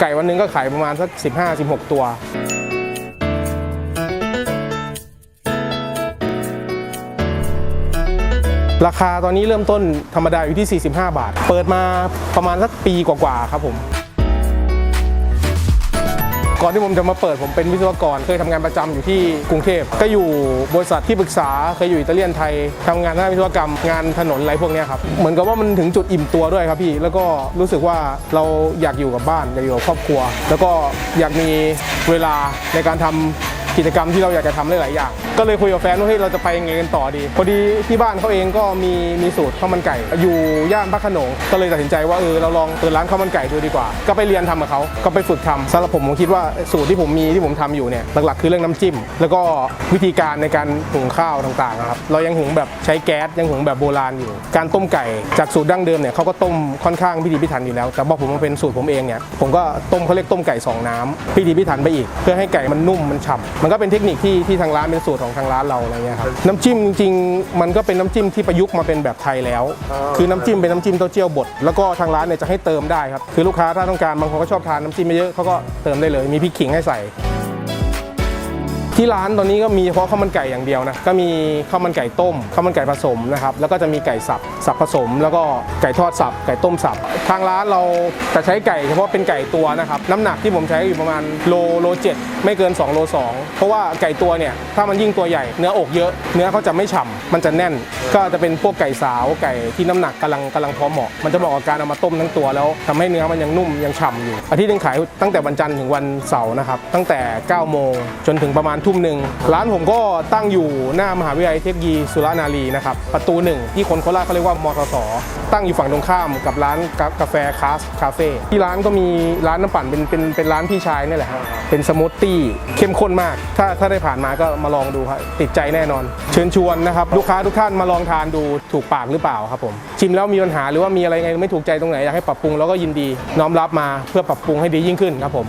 ไก่วันนึงก็ขายประมาณสัก 15-16 ตัวราคาตอนนี้เริ่มต้นธรรมดาอยู่ที่ 45 บาท เปิดมาประมาณสักปีกว่าๆครับผม ก่อนที่ผมจะมาเปิดผมเป็นวิศวกร เคยทำงานประจำอยู่ที่กรุงเทพ ก็อยู่บริษัทที่ปรึกษาเคยอยู่อิตาเลียนไทยทำงานด้านวิศวกรรมงานถนนอะไรพวกนี้ครับเหมือนกับว่ามันถึงจุดอิ่มตัวด้วยครับพี่ แล้วก็รู้สึกว่าเราอยากอยู่กับบ้านอยากอยู่กับครอบครัว แล้วก็อยากมีเวลาในการทำ กิจกรรมที่เราอยากจะทำหลายๆอย่าง ก็เลยคุยกับแฟนว่าเฮ้ยเราจะไปยังไงกันต่อดี พอดีที่บ้านเขาเองก็มีมีสูตรข้าวมันไก่ อยู่ย่านพระขนง ก็เลยตัดสินใจว่าเออเราลองเปิดร้านข้าวมันไก่ดูดีกว่า ก็ไปเรียนทำกับเขาก็ไปฝึกทำสำหรับผมผมคิดว่าสูตรที่ผมมีที่ผมทำอยู่เนี่ยหลักๆ คือเรื่องน้ำจิ้ม แล้วก็วิธีการในการหุงข้าวต่างๆครับเรายังหุงแบบใช้แก๊สยังหุงแบบโบราณอยู่ การต้มไก่จากสูตรดั้งเดิมเนี่ยเขาก็ต้มค่อนข้างพิถีพิถันอยู่แล้ว แต่พอผมมาเป็นสูตรผมเองเนี่ยผมก็ต้มเขาเรียกต้มไก่สองน้ำพิถีพิถันไปอีก เพื่อให้ไก่มันนุ่มมันฉ่ำมันก็เป็นเทคนิคที่ที่ทางร้านเป็นสูตรของทางร้านเราอะไรเงี้ยครับน้ำจิ้มจริงๆมันก็เป็นน้ำจิ้มที่ประยุกต์มาเป็นแบบไทยแล้ว คือน้ำจิ้มเป็นน้ำจิ้มเต้าเจี้ยวบดแล้วก็ทางร้านเนี่ยจะให้เติมได้ครับคือลูกค้าถ้าต้องการบางคนก็ชอบทานน้ำจิ้มเยอะๆเขาก็เติมได้เลย มีพริกขิงให้ใส่ ที่ร้านตอนนี้ก็มีเฉพาะข้าวมันไก่อย่างเดียวนะก็มีข้าวมันไก่ต้มข้าวมันไก่ผสมนะครับแล้วก็จะมีไก่สับสับผสม แล้วก็ไก่ทอดสับไก่ต้มสับทางร้านเราจะใช้ไก่เฉพาะเป็นไก่ตัวนะครับน้ำหนักที่ผมใช้อยู่ประมาณโลโลเจ็ดไม่เกิน2โล2เพราะว่าไก่ตัวเนี่ยถ้ามันยิ่งตัวใหญ่เนื้ออกเยอะเนื้อเขาจะไม่ฉ่ำมันจะแน่น ก็จะเป็นพวกไก่สาวไก่ที่น้ำหนักกำลังกำลังพอเหมาะมันจะเหมาะกับการเอามาต้มทั้งตัวแล้วทำให้เนื้อมันยังนุ่มยังฉ่ำอยู่อาทิตย์นึงขายตั้งแต่วันจันทร์ถึงวันเสาร์นะครับตั้งแต่9โมงจนถึงประมาณทมหนึ่งร้านผมก็ตั้งอยู่หน้ามหาวิทยาลัยเทคโนโลยีสุรนารีนะครับประตูหนึ่งที่คนโคราชเขาเรียกว่ามทสตั้งอยู่ฝั่งตรงข้ามกับร้านกากาแฟคาสคาเฟ่ที่ร้านก็มีร้านน้ำปั่นเป็นเป็นเป็นร้านพี่ชายนี่แหละครับเป็นสมูทตี้เข้มข้นมาก ถ้าถ้าได้ผ่านมาก็มาลองดูครับติดใจแน่นอน เชิญชวนนะครับลูกค้าทุกท่านมาลองทานดูถูกปากหรือเปล่าครับผมชิมแล้วมีปัญหาหรือว่ามีอะไรไงไม่ถูกใจตรงไหนอยากให้ปรับปรุงแล้วก็ยินดีน้อมรับมาเพื่อปรับปรุงให้ดียิ่งขึ้นครับผม